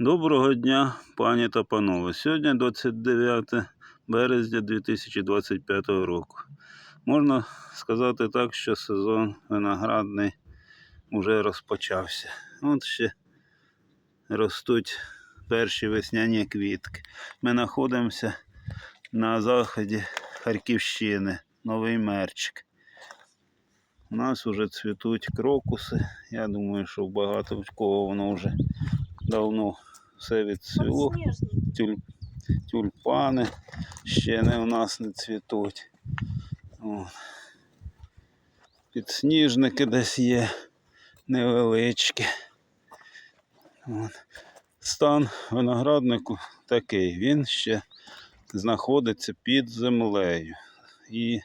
Доброго дня, пані та панове. Сьогодні 29 березня 2025 року. Можна сказати так, що сезон виноградний вже розпочався. От ще ростуть перші весняні квітки. Ми знаходимося на заході Харківщини, Новий Мерчик. У нас вже цвітуть крокуси. Я думаю, що багато в кого воно вже давно все. Подснежник. Тюль, тюльпани ще не у нас не цвітуть. О. Підсніжники десь є невеличкі. Стан винограднику такий, він ще знаходиться під землею. І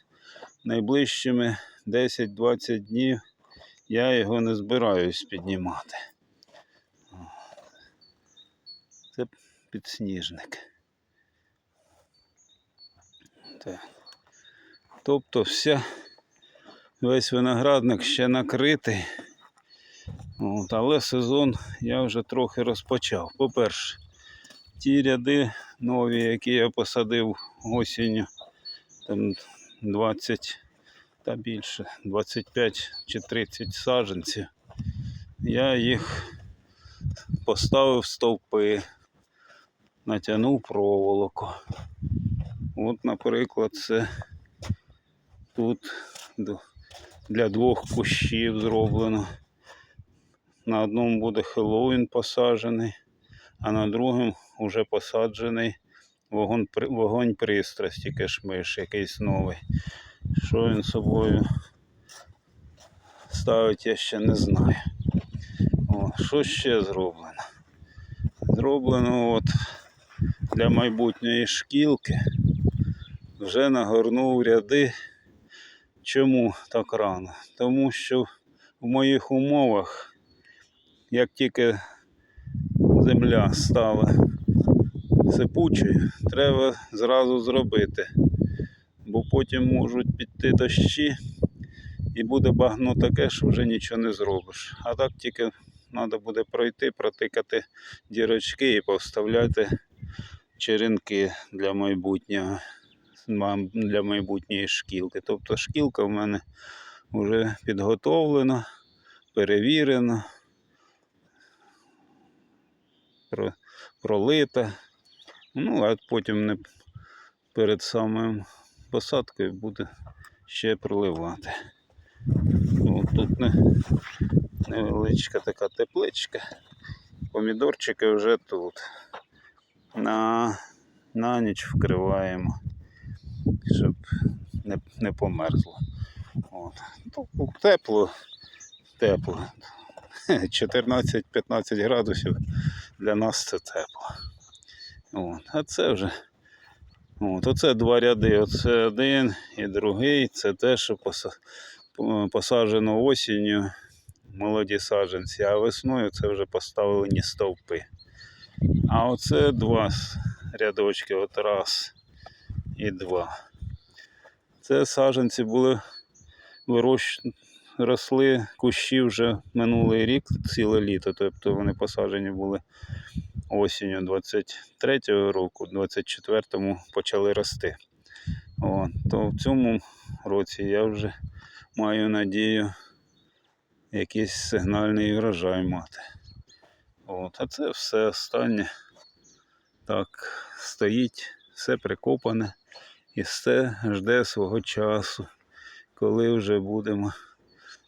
найближчими 10-20 днів я його не збираюсь піднімати. Це підсніжник. Так. Тобто вся, весь виноградник ще накритий. От, але сезон я вже трохи розпочав. По-перше, ті ряди нові, які я посадив осінню, там 20 та більше, 25 чи 30 саджанців, я їх поставив стовпи, натягнув проволоку. От, наприклад, це тут для двох кущів зроблено. На одному буде Хеллоуін посаджений, а на другому вже посаджений вогонь, вогонь пристрасті, кишмиш якийсь новий. Що він собою ставить, я ще не знаю. О, що ще зроблено? Зроблено от для майбутньої шкілки. Вже нагорнув ряди. Чому так рано? Тому що в моїх умовах, як тільки земля стала сипучою, треба зразу зробити, бо потім можуть піти дощі і буде багно таке, що вже нічого не зробиш. А так тільки треба буде пройти, протикати дірочки і поставляти черенки для майбутнього, для майбутньої шкілки. Тобто шкілка в мене вже підготовлена, перевірена, пролита. Ну, а потім не перед самим посадкою буде ще проливати. От тут не, невеличка така тепличка. Помідорчики вже тут. На, на ніч вкриваємо, щоб не, не померзло. От. Ну, тепло, тепло. 14-15 градусів для нас це тепло. От. А це вже. От, оце два ряди. Оце один і другий. Це те, що посаджено осінню молоді саджанці, а весною це вже поставлені стовпи. А оце два рядочки, от раз і два. Це саджанці були вирощ... росли кущі вже минулий рік, ціле літо. Тобто вони посаджені були осінню 23-го року, 24-му почали рости. О, то в цьому році я вже маю надію якийсь сигнальний врожай мати. От, а це все останнє так стоїть, все прикопане і все жде свого часу, коли вже будемо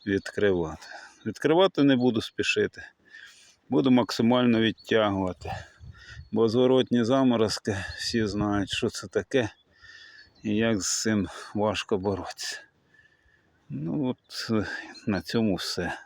відкривати. Відкривати не буду спішити. Буду максимально відтягувати. Бо зворотні заморозки всі знають, що це таке і як з цим важко боротися. Ну от на цьому все.